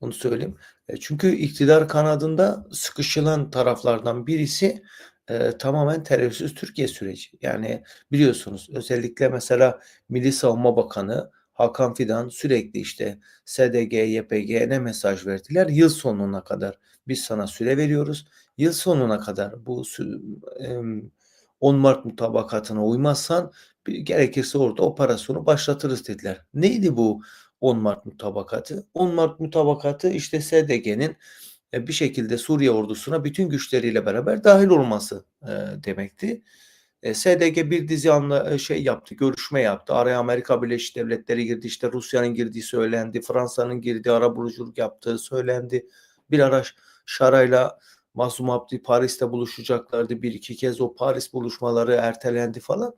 Onu söyleyeyim. E, çünkü iktidar kanadında sıkışılan taraflardan birisi e, tamamen terörsüz Türkiye süreci. Yani biliyorsunuz özellikle mesela Milli Savunma Bakanı Hakan Fidan sürekli işte SDG, YPG ne mesaj verdiler? Yıl sonuna kadar biz sana süre veriyoruz. Yıl sonuna kadar bu 10 Mart mutabakatına uymazsan gerekirse orada operasyonu başlatırız dediler. Neydi bu 10 Mart mutabakatı? 10 Mart mutabakatı işte SDG'nin e, bir şekilde Suriye ordusuna bütün güçleriyle beraber dahil olması e, demekti. E, SDG bir dizi anla şey yaptı, görüşme yaptı. Araya Amerika Birleşik Devletleri girdi, işte Rusya'nın girdiği söylendi, Fransa'nın girdiği ara buluculuk yaptığı söylendi. Bir ara Şara'yla Masum Abdi Paris'te buluşacaklardı. Bir iki kez o Paris buluşmaları ertelendi falan.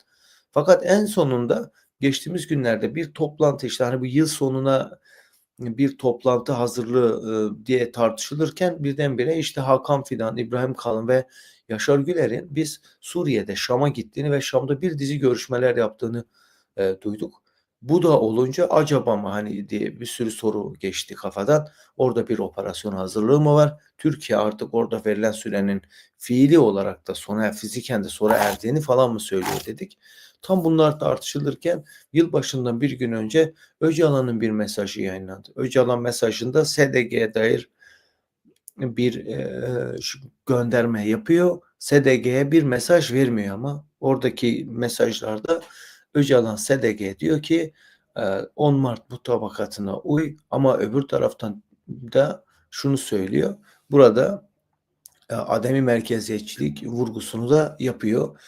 Fakat en sonunda geçtiğimiz günlerde bir toplantı işte hani bu yıl sonuna bir toplantı hazırlığı e, diye tartışılırken birdenbire işte Hakan Fidan, İbrahim Kalın ve Yaşar Güler'in biz Suriye'de Şam'a gittiğini ve Şam'da bir dizi görüşmeler yaptığını e, duyduk. Bu da olunca acaba mı hani diye bir sürü soru geçti kafadan. Orada bir operasyon hazırlığı mı var? Türkiye artık orada verilen sürenin fiili olarak da sona fiziken de sona erdiğini falan mı söylüyor dedik. Tam bunlar tartışılırken yılbaşından bir gün önce Öcalan'ın bir mesajı yayınlandı. Öcalan mesajında SDG'ye dair bir e, gönderme yapıyor. SDG'ye bir mesaj vermiyor ama oradaki mesajlarda Öcalan SDG diyor ki 10 Mart bu tabakatına uy ama öbür taraftan da şunu söylüyor. Burada ademi merkeziyetçilik vurgusunu da yapıyor.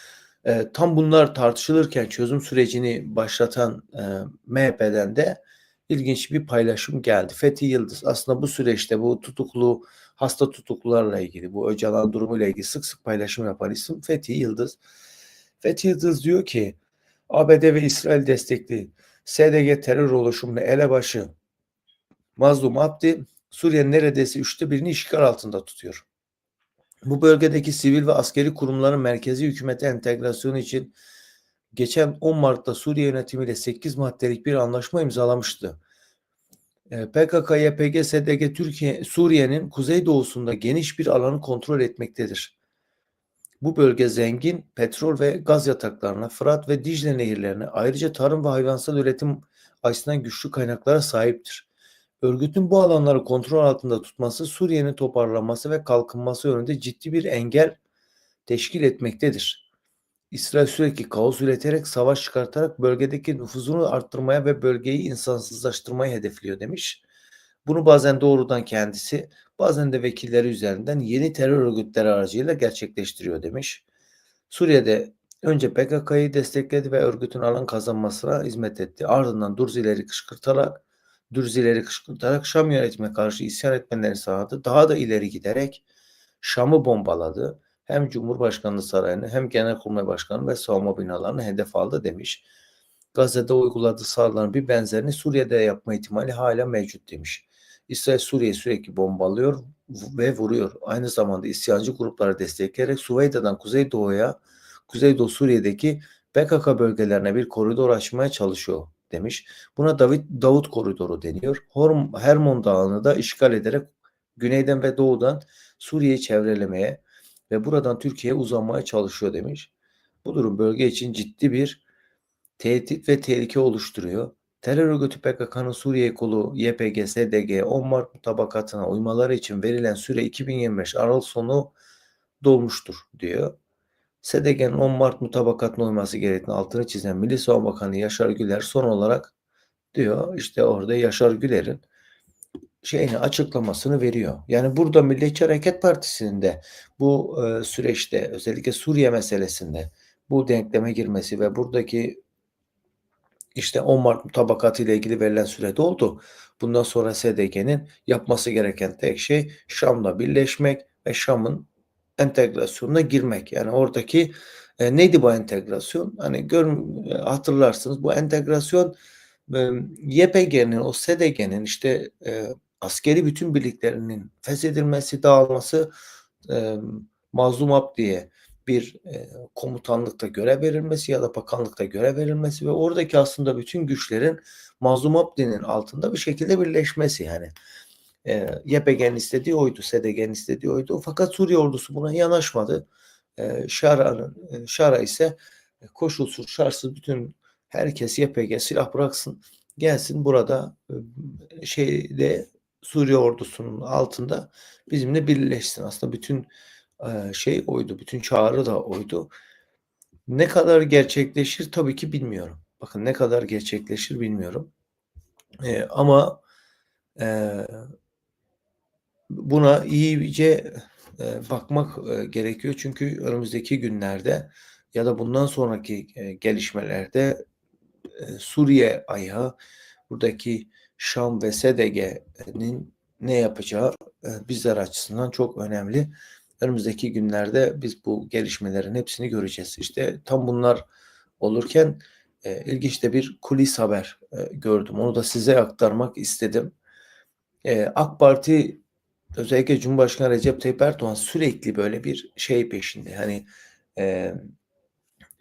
Tam bunlar tartışılırken çözüm sürecini başlatan e, MHP'den de ilginç bir paylaşım geldi. Fethi Yıldız aslında bu süreçte bu tutuklu hasta tutuklularla ilgili bu Öcalan durumuyla ilgili sık sık paylaşım yapan isim Fethi Yıldız. Fethi Yıldız diyor ki ABD ve İsrail destekli SDG terör oluşumunu elebaşı Mazlum Abdi Suriye'nin neredeyse üçte birini işgal altında tutuyor. Bu bölgedeki sivil ve askeri kurumların merkezi hükümete entegrasyonu için geçen 10 Mart'ta Suriye yönetimiyle 8 maddelik bir anlaşma imzalamıştı. PKK, YPG, SDG Türkiye, Suriye'nin kuzeydoğusunda geniş bir alanı kontrol etmektedir. Bu bölge zengin petrol ve gaz yataklarına, Fırat ve Dicle nehirlerine ayrıca tarım ve hayvansal üretim açısından güçlü kaynaklara sahiptir. Örgütün bu alanları kontrol altında tutması Suriye'nin toparlanması ve kalkınması yönünde ciddi bir engel teşkil etmektedir. İsrail sürekli kaos üreterek, savaş çıkartarak bölgedeki nüfuzunu arttırmaya ve bölgeyi insansızlaştırmayı hedefliyor demiş. Bunu bazen doğrudan kendisi, bazen de vekilleri üzerinden yeni terör örgütleri aracıyla gerçekleştiriyor demiş. Suriye'de önce PKK'yı destekledi ve örgütün alan kazanmasına hizmet etti. Ardından Durzileri kışkırtarak Dürzileri kışkırtarak Şam yönetimine karşı isyan etmelerini sağladı. Daha da ileri giderek Şam'ı bombaladı. Hem Cumhurbaşkanlığı sarayını hem Genelkurmay Başkanı ve savunma binalarını hedef aldı demiş. Gazze'de uyguladığı saldırıların bir benzerini Suriye'de yapma ihtimali hala mevcut demiş. İsrail Suriye sürekli bombalıyor ve vuruyor. Aynı zamanda isyancı grupları destekleyerek Suveyda'dan Kuzeydoğu'ya, Kuzeydoğu Suriye'deki PKK bölgelerine bir koridor açmaya çalışıyor demiş. Buna David, Davut Koridoru deniyor. Horm, Hermon Dağı'nı da işgal ederek güneyden ve doğudan Suriye'yi çevrelemeye ve buradan Türkiye'ye uzanmaya çalışıyor demiş. Bu durum bölge için ciddi bir tehdit ve tehlike oluşturuyor. Terör örgütü PKK'nın Suriye kolu YPG, SDG 10 Mart mutabakatına uymaları için verilen süre 2025 Aralık sonu dolmuştur diyor. SDG'nin 10 Mart mutabakatına uyması gerektiğini altını çizen Milli Savunma Bakanı Yaşar Güler son olarak diyor işte orada Yaşar Güler'in şeyini açıklamasını veriyor. Yani burada Milliyetçi Hareket Partisi'nin de bu e, süreçte özellikle Suriye meselesinde bu denkleme girmesi ve buradaki işte 10 Mart mutabakatı ile ilgili verilen sürede oldu. Bundan sonra SDG'nin yapması gereken tek şey Şam'la birleşmek ve Şam'ın entegrasyonuna girmek. Yani oradaki e, neydi bu entegrasyon? Hani gör, e, hatırlarsınız bu entegrasyon e, YPG'nin o SDG'nin işte e, askeri bütün birliklerinin feshedilmesi, dağılması e, Mazlum Abdi'ye bir e, komutanlıkta görev verilmesi ya da bakanlıkta görev verilmesi ve oradaki aslında bütün güçlerin Mazlum Abdi'nin altında bir şekilde birleşmesi yani. Eee, YPG'nin istediği oydu, SDG'nin istediği oydu. Fakat Suriye ordusu buna yanaşmadı. Eee, Şara'nın eee, Şara ise e, koşulsuz şartsız bütün herkes YPG silah bıraksın gelsin burada e, şeyde Suriye ordusunun altında bizimle birleşsin. Aslında bütün e, şey oydu. Bütün çağrı da oydu. Ne kadar gerçekleşir tabii ki bilmiyorum. Bakın ne kadar gerçekleşir bilmiyorum. E, ama e, buna iyice e, bakmak e, gerekiyor. Çünkü önümüzdeki günlerde ya da bundan sonraki e, gelişmelerde e, Suriye ayağı buradaki Şam ve SDG'nin ne yapacağı e, bizler açısından çok önemli. Önümüzdeki günlerde biz bu gelişmelerin hepsini göreceğiz. İşte tam bunlar olurken e, ilginç de bir kulis haber e, gördüm. Onu da size aktarmak istedim. E, AK Parti özellikle Cumhurbaşkanı Recep Tayyip Erdoğan sürekli böyle bir şey peşinde. Hani e,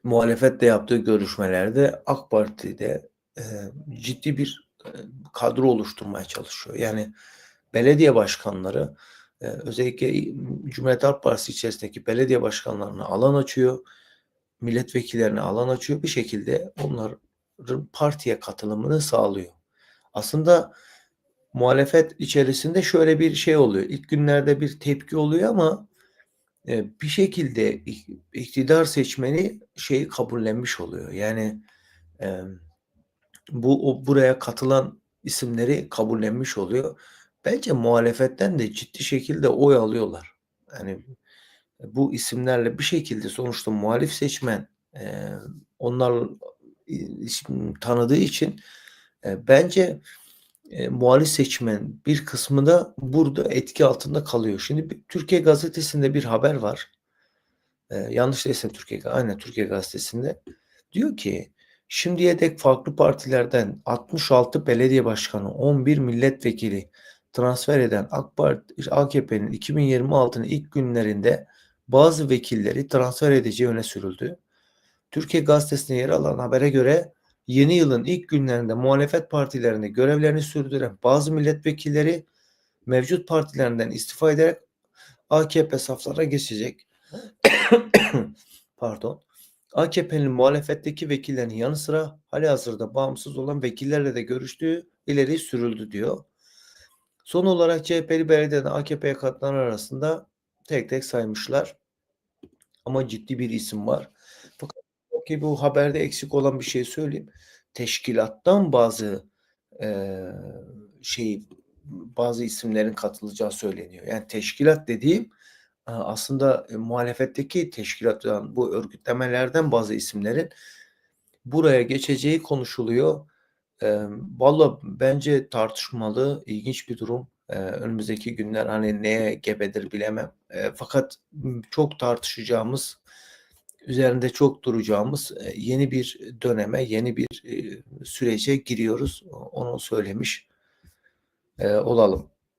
muhalefetle yaptığı görüşmelerde AK Parti'de e, ciddi bir e, kadro oluşturmaya çalışıyor. Yani belediye başkanları e, özellikle Cumhuriyet Halk Partisi içerisindeki belediye başkanlarına alan açıyor. Milletvekillerine alan açıyor. Bir şekilde onların partiye katılımını sağlıyor. Aslında muhalefet içerisinde şöyle bir şey oluyor. İlk günlerde bir tepki oluyor ama e, bir şekilde iktidar seçmeni şeyi kabullenmiş oluyor. Yani e, bu buraya katılan isimleri kabullenmiş oluyor. Bence muhalefetten de ciddi şekilde oy alıyorlar. Yani bu isimlerle bir şekilde sonuçta muhalif seçmen e, onlar isim tanıdığı için e, bence e, muhalif seçmen bir kısmı da burada etki altında kalıyor. Şimdi Türkiye Gazetesi'nde bir haber var. E, yanlış değilse Türkiye, aynen Türkiye Gazetesi'nde. Diyor ki şimdiye dek farklı partilerden 66 belediye başkanı, 11 milletvekili transfer eden AK Parti, AKP'nin 2026'nın ilk günlerinde bazı vekilleri transfer edeceği öne sürüldü. Türkiye Gazetesi'nde yer alan habere göre yeni yılın ilk günlerinde muhalefet partilerinde görevlerini sürdüren bazı milletvekilleri mevcut partilerinden istifa ederek AKP saflara geçecek. Pardon. AKP'nin muhalefetteki vekillerinin yanı sıra hali hazırda bağımsız olan vekillerle de görüştüğü ileri sürüldü diyor. Son olarak CHP'li belediyeden AKP'ye katılan arasında tek tek saymışlar. Ama ciddi bir isim var. Fakat ki bu haberde eksik olan bir şey söyleyeyim. Teşkilattan bazı e, şey bazı isimlerin katılacağı söyleniyor. Yani teşkilat dediğim aslında e, muhalefetteki teşkilattan bu örgütlemelerden bazı isimlerin buraya geçeceği konuşuluyor. E, Valla bence tartışmalı, ilginç bir durum. E, önümüzdeki günler hani neye gebedir bilemem. E, fakat çok tartışacağımız, üzerinde çok duracağımız e, yeni bir döneme, yeni bir e, sürece giriyoruz. Onu söylemiş e, olalım.